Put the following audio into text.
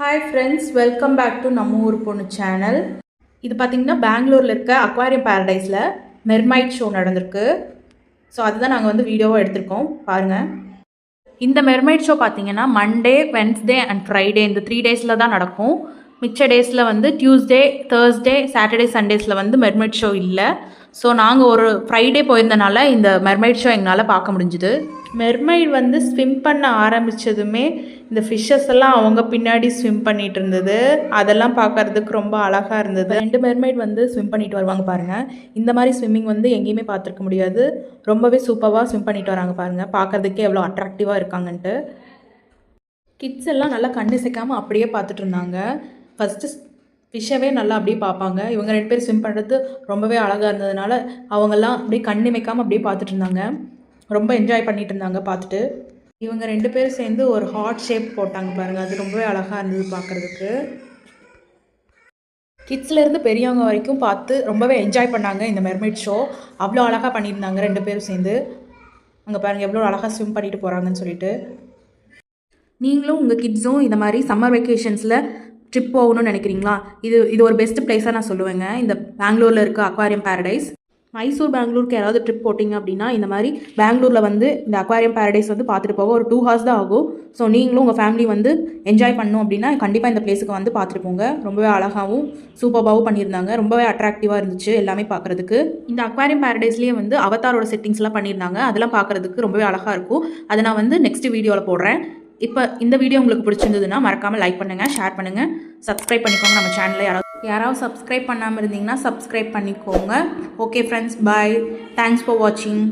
Hi friends welcome back to நம்ம ஊர் பொண்ணு சேனல் இது பார்த்தீங்கன்னா பெங்களூரில் இருக்க அக்வாரியம் பேரடைஸில் மெர்மைட் ஷோ நடந்திருக்கு. ஸோ அதுதான் நாங்கள் வந்து வீடியோவாக எடுத்திருக்கோம். பாருங்கள் இந்த மெர்மைட் ஷோ பார்த்தீங்கன்னா மண்டே வென்ஸ்டே அண்ட் ஃப்ரைடே இந்த த்ரீ டேஸில் தான் நடக்கும். மிச்ச டேஸில் வந்து டியூஸ்டே தேர்ஸ்டே சாட்டர்டே சண்டேஸில் வந்து மெர்மைட் ஷோ இல்லை. ஸோ நாங்கள் ஒரு ஃப்ரைடே போயிருந்தனால இந்த மெர்மைட் ஷோ எங்களால் பார்க்க முடிஞ்சுது. மெர்மைட் வந்து ஸ்விம் பண்ண ஆரம்பித்ததுமே இந்த ஃபிஷ்ஷஸ் எல்லாம் அவங்க பின்னாடி ஸ்விம் பண்ணிட்டு இருந்தது. அதெல்லாம் பார்க்கறதுக்கு ரொம்ப அழகாக இருந்தது. ரெண்டு மெர்மைட் வந்து ஸ்விம் பண்ணிட்டு வருவாங்க பாருங்கள் இந்த மாதிரி ஸ்விம்மிங் வந்து எங்கேயுமே பார்த்துருக்க முடியாது. ரொம்பவே சூப்பராக ஸ்விம் பண்ணிட்டு வராங்க பாருங்கள் பார்க்கறதுக்கே எவ்வளோ அட்ராக்டிவாக இருக்காங்கன்ட்டு. கிட்ஸ் எல்லாம் நல்லா கண்ணு சேர்க்காமல் அப்படியே பார்த்துட்டு இருந்தாங்க. ஃபஸ்ட்டு ஃபிஷ்ஷவே நல்லா அப்படியே பார்ப்பாங்க. இவங்க ரெண்டு பேரும் ஸ்விம் பண்ணுறது ரொம்பவே அழகாக இருந்ததுனால அவங்கெல்லாம் அப்படியே கண்ணிமைக்காமல் அப்படியே பார்த்துட்டு இருந்தாங்க. ரொம்ப என்ஜாய் பண்ணிட்டு இருந்தாங்க பார்த்துட்டு. இவங்க ரெண்டு பேரும் சேர்ந்து ஒரு ஹார்ட் ஷேப் போட்டாங்க பாருங்கள் அது ரொம்பவே அழகாக இருந்தது பார்க்குறதுக்கு. கிட்ஸ்லேருந்து பெரியவங்க வரைக்கும் பார்த்து ரொம்பவே என்ஜாய் பண்ணாங்க இந்த மெர்மைட் ஷோ அவ்வளோ அழகாக பண்ணியிருந்தாங்க ரெண்டு பேரும் சேர்ந்து. அங்கே பாருங்கள் எவ்வளோ அழகாக ஸ்விம் பண்ணிட்டு போகிறாங்கன்னு சொல்லிட்டு. நீங்களும் உங்கள் கிட்ஸும் இந்த மாதிரி சம்மர் வெக்கேஷன்ஸில் ட்ரிப் போகணும்னு நினைக்கிறீங்களா? இது இது ஒரு பெஸ்ட் பிளேஸாக நான் சொல்லுவேங்க. இந்த பெங்களூரில் இருக்க அக்வாரியம் பேரடைஸ் மைசூர் பெங்களூருக்கு யாராவது ட்ரிப் போட்டிங்க அப்படின்னா இந்த மாதிரி பெங்களூரில் வந்து இந்த அக்வாரியம் பேரடைஸ் வந்து பார்த்துட்டு போக ஒரு டூ ஹவர்ஸ் தான் ஆகும். ஸோ நீங்களும் உங்கள் ஃபேமிலி வந்து என்ஜாய் பண்ணணும் அப்படின்னா கண்டிப்பாக இந்த பிளேஸுக்கு வந்து பார்த்துட்டு போங்க. ரொம்பவே அழகாகவும் சூப்பராகவும் பண்ணியிருந்தாங்க. ரொம்பவே அட்ராக்டிவாக இருந்துச்சு எல்லாமே பார்க்குறதுக்கு. இந்த அக்வாரியம் பேரடைஸ்லேயே வந்து அவதாரோட செட்டிங்ஸ்லாம் பண்ணியிருந்தாங்க. அதெல்லாம் பார்க்குறதுக்கு ரொம்பவே அழகாக இருக்கும். அதை நான் வந்து நெக்ஸ்ட் வீடியோவில் போடுறேன். இப்போ இந்த வீடியோ உங்களுக்கு பிடிச்சிருந்ததுன்னா மறக்காமல் லைக் பண்ணுங்கள் ஷேர் பண்ணுங்கள் சப்ஸ்கிரைப் பண்ணிக்கோங்க நம்ம சேனலில் யாராவது யாராவது சப்ஸ்கிரைப் பண்ணாமல் இருந்தீங்கன்னா சப்ஸ்கிரைப் பண்ணிக்கோங்க. Okay friends bye thanks for வாட்சிங்